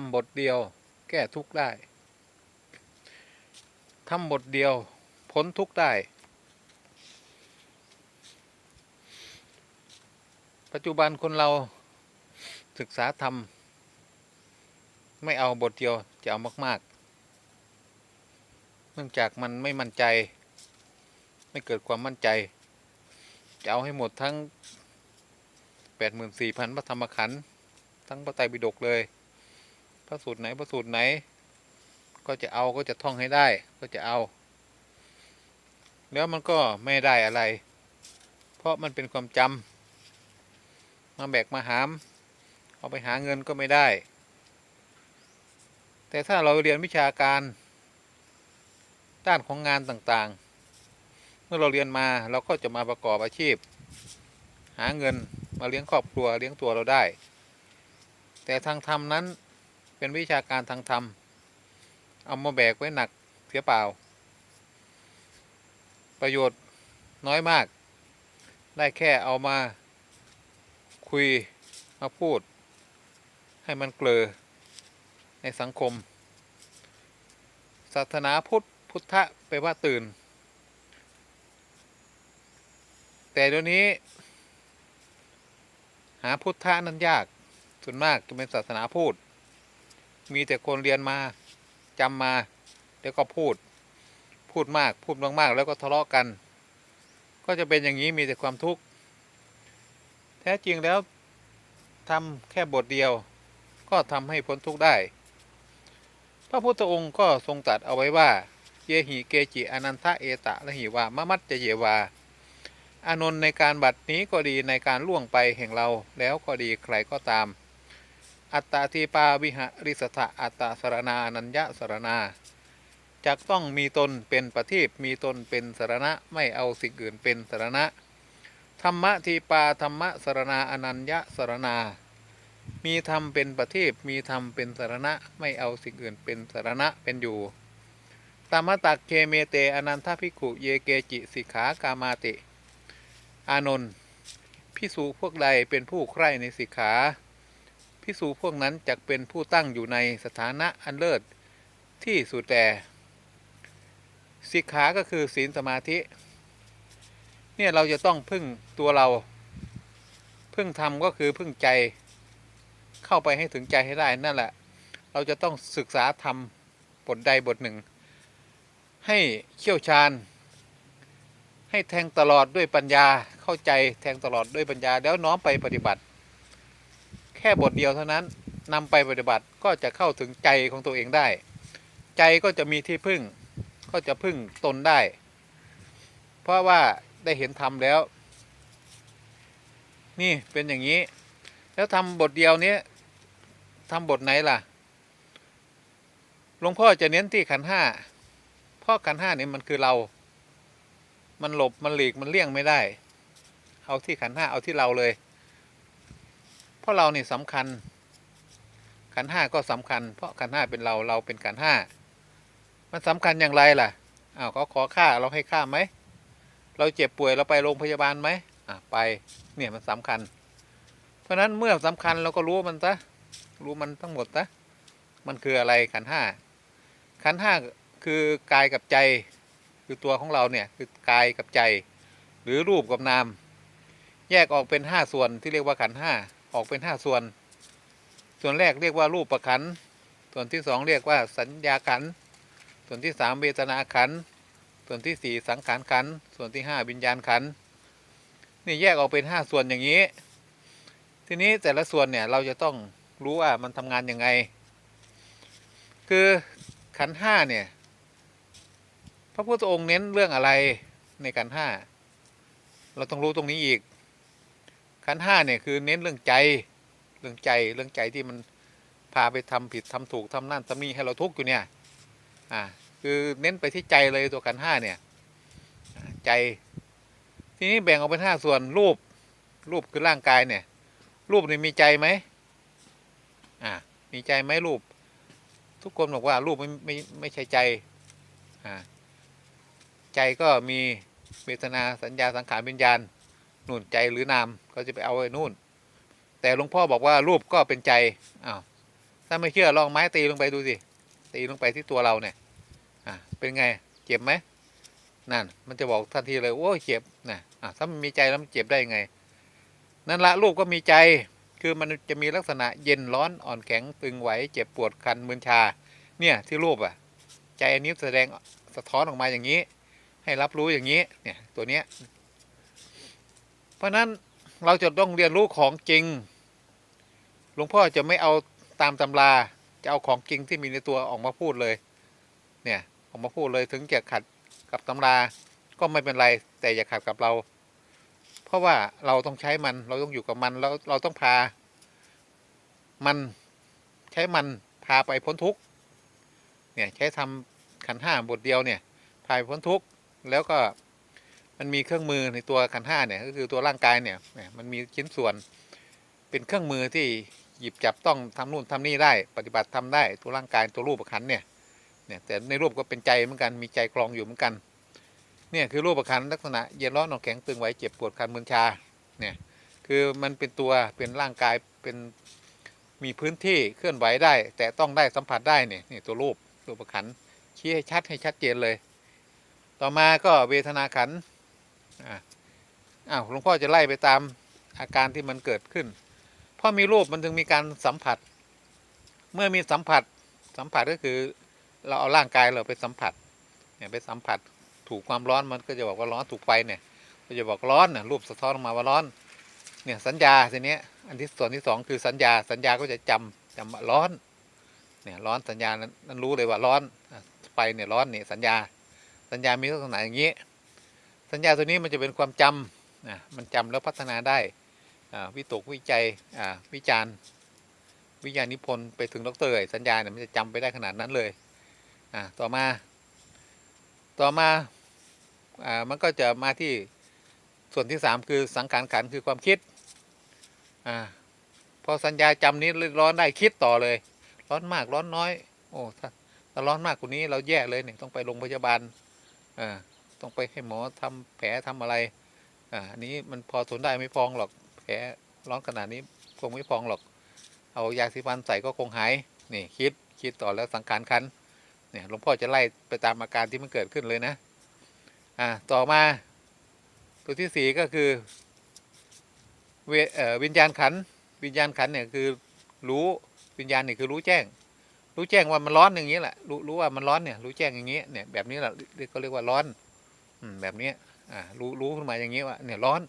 ำบทเดียว แก้ทุกได้ทำบทเดียว พ้นทุกได้ ปัจจุบันคนเราศึกษาธรรม ไม่เอาบทเดียวจะเอามากๆ เนื่องจากมันไม่มั่นใจ ไม่เกิดความมั่นใจ จะเอาให้หมดทั้ง 84,000พระธรรมขันธ์ทั้งพระไตรปิฎกเลย พระสูตรไหนพระสูตรไหน ก็จะเอาก็จะท่องให้ได้ ก็จะเอา แล้วมันก็ไม่ได้อะไร เพราะมันเป็นความจำมาแบกมาหาม เอาไปหาเงินก็ไม่ได้ แต่ถ้าเราเรียนวิชาการด้านของงานต่างๆ เมื่อเราเรียนมาเราก็จะมาประกอบอาชีพ หาเงินมาเลี้ยงครอบครัวเลี้ยงตัวเราได้ แต่ทางธรรมนั้น เป็นวิชาการทางธรรม เอามาแบกไว้หนักเสียเปล่า ประโยชน์น้อยมาก ได้แค่เอามาคุยมาพูด ให้มันเกลอในสังคม ศาสนาพุทธพุทธะไปว่าตื่น แต่เดี๋ยวนี้ หาพุทธะนั้นยาก ส่วนมากจะเป็นศาสนาพูด มีแต่คนเรียนมาจำมาแล้วก็พูดพูดมากพูดมากๆ แล้วก็ทะเลาะกัน ก็จะเป็นอย่างนี้มีแต่ความทุกข์แท้จริงแล้วทำแค่บทเดียว ก็ทำให้พ้นทุกข์ได้ พระพุทธองค์ก็ทรงตรัสเอาไว้ว่าเยหิเกจิอนันทะเอตะละหิวามะมัจจเยวา อานนท์ในการบัดนี้ก็ดีในการล่วงไปแห่งเราแล้วก็ดีใครก็ตาม อัตตาทีปาวิหริสถะอัตตาสรณานัญญะสรณาจักต้องมีตนเป็นประทีปมีตนเป็นสรณะไม่เอาสิ่งอื่นเป็นสรณะ ธรรมะทีปาธรรมะสรณาอนัญญะสรณามีธรรมเป็นประทีปมีธรรมเป็นสรณะไม่เอาสิ่งอื่นเป็นสรณะเป็นอยู่ตามตักเคเมเตอนันทภิกขุเยเกจิสิกขากามาติ อานนท์พิสูพวกใดเป็นผู้ใคร่ในสิกขา พิสูพวกนั้นจักเป็นผู้ตั้งอยู่ในสถานะอันเลิศที่สุดแต่สิกขา ก็คือศีลสมาธิ เนี่ยเราจะต้องพึ่งตัวเรา พึ่งธรรมก็คือพึ่งใจเข้าไปให้ถึงใจให้ได้นั่นแหละ เราจะต้องศึกษาธรรมบทใดบทหนึ่ง ให้เชี่ยวชาญ ให้แทงตลอดด้วยปัญญาเข้าใจแทงตลอดด้วยปัญญาแล้วน้อมไปปฏิบัติ แค่บทเดียวเท่านั้นนำไปปฏิบัติก็จะเข้าถึงใจของตัวเองได้ ใจก็จะมีที่พึ่ง ก็จะพึ่งตนได้ เพราะว่าได้เห็นธรรมแล้ว นี่เป็นอย่างนี้ แล้วทำบทเดียวนี้ทำบทไหนล่ะหลวงพ่อจะเน้นที่ขันห้าเพราะขันห้านี่มันคือเรา มันหลบมันหลีกมันเลี่ยงไม่ได้ เอาที่ขันห้าเอาที่เราเลย ราะเราเนี่ยสำคัญ ขันห้าก็สำคัญ เพราะขันห้าเป็นเราเราเป็นขันห้ามันสำคัญอย่างไรล่ะอ้าวเขาขอค่าเราให้ค่าไหมเราเจ็บป่วยเราไปโรงพยาบาลไหมอะไปเนี่ยมันสำคัญ เพราะฉะนั้นเมื่อสำคัญเราก็รู้มันซะรู้มันทั้งหมดซะมันคืออะไรขันห้าขันห้าคือกายกับใจคือตัวของเราเนี่ยคือกายกับใจ หรือรูปกับนาม แยกออกเป็นห้าส่วนที่เรียกว่าขันห้า ออกเป็นห้าส่วน ส่วนแรกเรียกว่ารูปประขัน ส่วนที่สองเรียกว่าสัญญาขัน ส่วนที่สามเวทนาขัน ส่วนที่สี่สังขารขัน ส่วนที่ห้าวิญญาณขัน นี่แยกออกเป็นห้าส่วนอย่างนี้ ทีนี้แต่ละส่วนเนี่ยเราจะต้องรู้ว่ามันทำงานยังไง คือขันห้าเนี่ย พระพุทธองค์เน้นเรื่องอะไรในขันห้า เราต้องรู้ตรงนี้อีก ขันห้าเนี่ยคือเน้นเรื่องใจ เรื่องใจเรื่องใจที่มันพาไปทำผิดทำถูกทำนั่นทำนี่ให้เราทุกข์อยู่เนี่ย อ่า คือเน้นไปที่ใจเลยตัวขันห้าเนี่ย ใจ ทีนี้แบ่งออกเป็นห้าส่วนรูป รูปคือร่างกายเนี่ย รูปนี่มีใจไหมอ่า มีใจไหมรูป ทุกคนบอกว่ารูปไม่ไม่ไม่ใช่ใจ อ่า ใจก็มีเวทนาสัญญาสังขารวิญญาณ นู่นใจหรือนามก็จะไปเอาไว้นู่น แต่หลวงพ่อบอกว่ารูปก็เป็นใจอ้าวถ้าไม่เชื่อลองไม้ตีลงไปดูสิตีลงไปที่ตัวเราเนี่ยอะเป็นไงเจ็บไหมนั่น มันจะบอกทันทีเลยโอ้เจ็บนะอะถ้ามันมีใจแล้วมันเจ็บได้ยังไง นั่นละรูปก็มีใจคือมันจะมีลักษณะเย็นร้อนอ่อนแข็งตึงไหวเจ็บปวดคันมึนชา เนี่ยที่รูปอะ ใจอันนี้แสดงสะท้อนออกมาอย่างนี้ ให้รับรู้อย่างนี้ เนี่ย ตัวเนี้ย เพราะนั้นเราจะต้องเรียนรู้ของจริง หลวงพ่อจะไม่เอาตามตำรา จะเอาของจริงที่มีในตัวออกมาพูดเลย เนี่ยออกมาพูดเลยถึงจะขัดกับตำราก็ไม่เป็นไร แต่อย่าขัดกับเรา เพราะว่าเราต้องใช้มัน เราต้องอยู่กับมันแล้วเราต้องพา มันใช้มันพาไปพ้นทุกข์เนี่ยใช้ทำขันห้าบทเดียวเนี่ยพาไปพ้นทุกข์แล้วก็ มันมีเครื่องมือในตัวขันห้าเนี่ยก็คือตัวร่างกายเนี่ยเนี่ยมันมีชิ้นส่วน เป็นเครื่องมือที่หยิบจับต้องทำนู่นทำนี่ได้ ปฏิบัติทำได้ตัวร่างกายตัวรูปขันเนี่ยเนี่ยแต่ในรูปก็เป็นใจเหมือนกันมีใจกรองอยู่เหมือนกันเนี่ยคือรูปขันลักษณะเย็นร้อนหนองแข็งตึงไหวเจ็บปวดคันมึนชาเนี่ยคือมันเป็นตัวเป็นร่างกายเป็นมีพื้นที่เคลื่อนไหวได้ แต่ต้องได้สัมผัสได้เนี่ยนี่ตัวรูปรูปขันชี้ให้ชัดให้ชัดเจนเลย ต่อมาก็เวทนาขัน อ้าวหลวงพ่อจะไล่ไปตามอาการที่มันเกิดขึ้น เพราะมีรูปมันถึงมีการสัมผัส เมื่อมีสัมผัสสัมผัสก็คือ เราเอาร่างกายเราไปสัมผัสเนี่ยไปสัมผัสถูกความร้อนมันก็จะบอกว่าร้อนถูกไฟเนี่ยก็จะบอกร้อนน่ะรูปสะท้อนออกมาว่าร้อน เนี่ยสัญญาทีเนี้ยอันที่ส่วนที่สองคือสัญญาสัญญาก็จะจำจำว่าร้อน เนี่ยร้อนสัญญานั้นรู้เลยว่าร้อนไฟเนี่ยร้อนเนี่ยสัญญา สัญญามีลักษณะอย่างนี้ สัญญาตัวนี้มันจะเป็นความจำนะมันจำแล้วพัฒนาได้วิตกวิจัยวิจารณ์วิญญาณนิพนธ์ไปถึงดรไอ้สัญญาเนี่ยมันจะจำไปได้ขนาดนั้นเลยอ่าต่อมา ต่อมาอ่ามันก็จะมาที่ส่วนที่สามคือสังขารขันคือความคิดอ่าพอสัญญาจำนี้ร้อนได้คิดต่อเลย ร้อนมากร้อนน้อย โอ้ถ้าร้อนมากกว่านี้เราแย่เลยเนี่ยต้องไปโรงพยาบาลอ่า ต้องไปให้หมอทำแผลทำอะไร อ่าอันนี้มันพอทนได้ไม่พองหรอก แผลร้อนขนาดนี้คงไม่พองหรอก เอายาสีฟันใส่ก็คงหาย นี่คิดคิดต่อแล้วสังขารคัน เนี่ยหลวงพ่อจะไล่ไปตามอาการที่มันเกิดขึ้นเลยนะ อ่าต่อมา ตัวที่สี่ก็คือเวเอ่อวิญญาณขัน วิญญาณขันเนี่ยคือรู้วิญญาณเนี่ยคือรู้แจ้ง รู้แจ้งว่ามันร้อนอย่างนี้แหละรู้รู้ว่ามันร้อนเนี่ยรู้แจ้งอย่างนี้เนี่ยแบบนี้แหละเรียกก็เรียกว่าร้อน แบบนี้อ่ารู้รู้ขึ้นมาอย่างนี้ว่าเนี่ยร้อน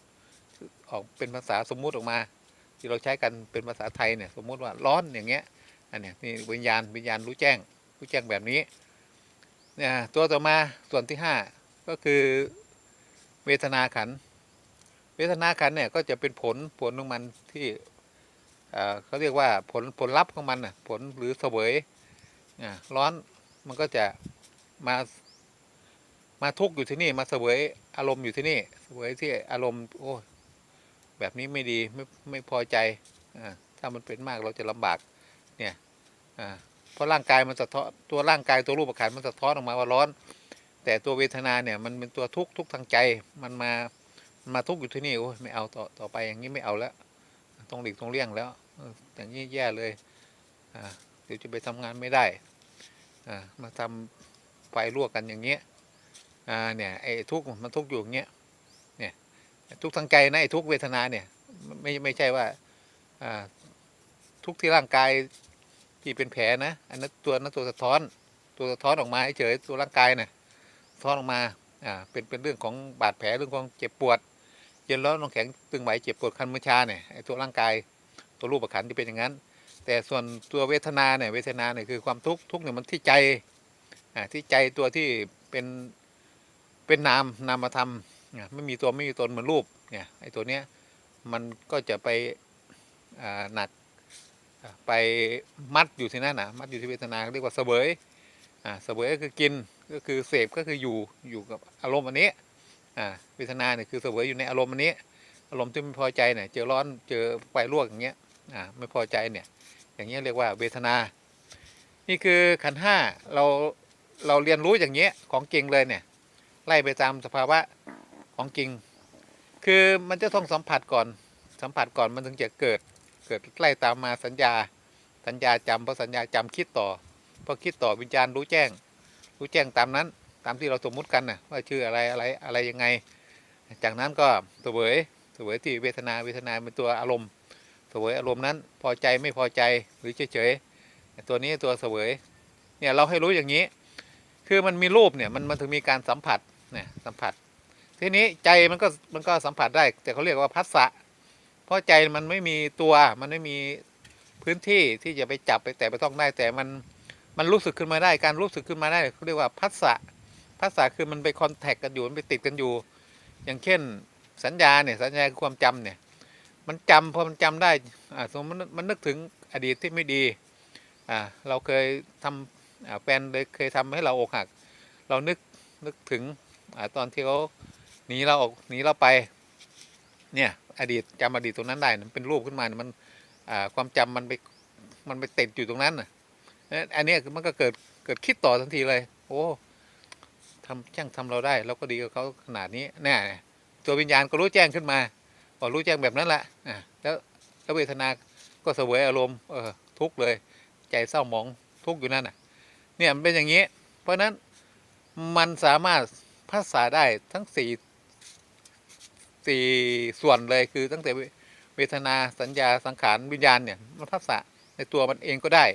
ออกเป็นภาษาสมมุติออกมา ที่เราใช้กันเป็นภาษาไทยเนี่ยสมมุติว่าร้อนอย่างเงี้ยอันเนี้ยนี่วิญญาณวิญญาณรู้แจ้ง รู้แจ้งแบบนี้เนี่ยตัวต่อมาส่วนที่ห้าก็คือเวทนาขัน เวทนาขันเนี่ยก็จะเป็นผลผลของมันที่เขาเรียกว่าผลผลลัพธ์ของมันน่ะผลหรือเสวยอ่าร้อนมันก็จะมา มาทุกข์อยู่ที่นี่มาเสวยอารมณ์อยู่ที่นี่เสวยที่อารมณ์โอ้ยแบบนี้ไม่ดีไม่ไม่พอใจอ่าถ้ามันเป็นมากเราจะลำบากเนี่ยอ่าเพราะร่างกายมันสะท้อนตัวร่างกายตัวรูปขันมันสะท้อนออกมาว่าร้อน แต่ตัวเวทนาเนี่ยมันเป็นตัวทุกข์ทุกทางใจมันมามาทุกข์อยู่ที่นี่โอ้ยไม่เอาต่อต่อไปอย่างนี้ไม่เอาแล้วต้องหลีกต้องเลี่ยงแล้วอย่างนี้แย่เลยอ่าเดี๋ยวจะไปทำงานไม่ได้อ่ามาทำไฟลวกกันอย่างเงี้ย อ่าเนี่ยไอ้ทุกข์มันทุกข์อยู่อย่างเงี้ยเนี่ยทุกข์ทางใจนะไอ้ทุกข์เวทนาเนี่ยไม่ไม่ใช่ว่าอ่าทุกข์ที่ร่างกายที่เป็นแผลนะอันนั้นตัวนั้นตัวสะท้อนตัวสะท้อนออกมาเฉยตัวร่างกายนะ่ะท้อนออกมาอ่าเป็นเป็นเรื่องของบาดแผลเรื่องของเจ็บปวดเย็นร้อนน้องแข็งตึงไหวเจ็บปวดคันมือชาเนี่ยไอ้ตัวร่างกายตัวรูปขันที่เป็นอย่างนั้น แต่ส่วนตัวเวทนาเนี่ยเวทนาเนี่ยคือความทุกข์ทุกข์เนี่ยมันที่ใจอ่าที่ใจตัวที่เป็น เป็นนามนามธรรมอ่าไม่มีตัวไม่มีตนเหมือนรูปเนี่ยไอ้ตัวเนี้ยมันก็จะไปหนักไปมัดอยู่ที่นั่นนะมัดอยู่ที่เวทนาเรียกว่าเสวยอ่าเสวยก็คือกินก็คือเสพก็คืออยู่อยู่กับอารมณ์อันนี้อ่าเวทนาเนี่ยคือเสวยอยู่ในอารมณ์อันนี้ อารมณ์ที่ไม่พอใจเนี่ยเจอร้อนเจอไฟลวกอย่างเงี้ยอ่าไม่พอใจเนี่ยอย่างเงี้ยเรียกว่าเวทนา นี่คือขันห้าเราเราเรียนรู้อย่างเงี้ยของจริงเลยเนี่ย ไล่ไปตามสภาวะของจริง คือมันจะต้องสัมผัสก่อน สัมผัสก่อนมันถึงจะเกิด เกิดไล่ตามมาสัญญา สัญญาจำพอสัญญาจำคิดต่อ พอคิดต่อวิญญาณรู้แจ้ง รู้แจ้งตามนั้น ตามที่เราสมมุติกันนะว่าชื่ออะไรอะไรอะไรยังไง จากนั้นก็เสวยเสวยที่เวทนาเวทนาเป็นตัวอารมณ์เสวยอารมณ์นั้นพอใจไม่พอใจหรือเฉยๆตัวนี้ตัวเสวยเนี่ยเราให้รู้อย่างนี้ คือมันมีรูปเนี่ยมันมันถึงมีการสัมผัสเนี่ยสัมผัส ทีนี้ใจมันก็มันก็สัมผัสได้ แต่เขาเรียกว่าพัสสะเพราะใจมันไม่มีตัวมันไม่มีพื้นที่ที่จะไปจับไปแตะไปต้องได้ แต่มันมันรู้สึกขึ้นมาได้การรู้สึกขึ้นมาได้เขาเรียกว่าพัสสะพัสสะคือมันไปคอนแทคกันอยู่มันไปติดกันอยู่ อย่างเช่นสัญญาเนี่ยสัญญาคือความจำเนี่ย มันจำพอมันจำได้อ่าสมมติมันนึกถึงอดีตที่ไม่ดีอ่าเราเคยทำอ่า แฟนเลยเคยทำให้เราอกหัก เรานึกนึกถึงอตอนที่เขาหนีเราออกหนีเราไป เนี่ยอดีตจำอดีตตรงนั้นได้มันเป็นรูปขึ้นมาเนี่ยมันความจำมันไปมันไปติดอยู่ตรงนั้นน่ะอันนี้มันก็เกิดเกิดคิดต่อทันทีเลย โอ้ทำช่างทำเราได้เราก็ดีกับเขาขนาดนี้แน่ตัววิญญาณก็รู้แจ้งขึ้นมาพอรู้แจ้งแบบนั้นแหละแล้วแล้วเวทนาก็เสวยอารมณ์เออทุกข์เลย ใจเศร้าหมองทุกข์อยู่นั่นน่ะ เนี่ยมันเป็นอย่างนี้ เพราะฉะนั้นมันสามารถภาษาได้ทั้งสี่สี่ส่วนเลยคือตั้งแต่เวทนาสัญญาสังขารวิญญาณเนี่ยมันภาษาในตัวมันเองก็ได้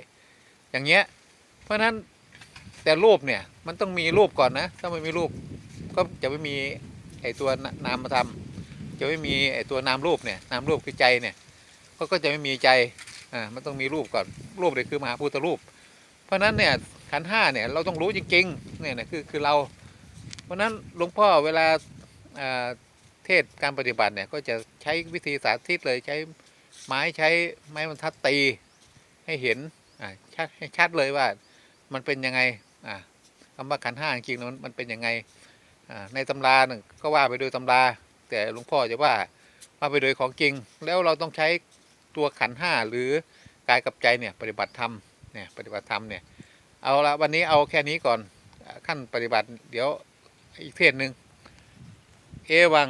อย่างเงี้ย เพราะฉะนั้นแต่รูปเนี่ยมันต้องมีรูปก่อนนะ ถ้าไม่มีรูปก็จะไม่มีไอตัวนามธรรมจะไม่มีไอตัวนามรูปเนี่ยนามรูปคือใจเนี่ยก็ก็จะไม่มีใจอ่ามันต้องมีรูปก่อนรูปเลยคือมหาพุทธรูป เพราะฉะนั้นเนี่ย ขันห้าเนี่ยเราต้องรู้จริงๆเนี่ยนะคือคือเรา เพราะนั้นหลวงพ่อเวลาเทศการปฏิบัติเนี่ยก็จะใช้วิธีสาธิตเลยใช้ไม้ใช้ไม้บรรทัดตีให้เห็นชัดให้ชัดเลยว่ามันเป็นยังไงอ่าคำว่าขันห้าจริงๆมันมันเป็นยังไงอ่าในตำราหนึ่งก็ว่าไปโดยตำรา แต่หลวงพ่อจะว่าว่าไปโดยของจริง แล้วเราต้องใช้ตัวขันห้าหรือกายกับใจเนี่ยปฏิบัติธรรมเนี่ยปฏิบัติธรรมเนี่ย เอาละวันนี้เอาแค่นี้ก่อนขั้นปฏิบัติ เดี๋ยวอีกเทศหนึ่งเอวัง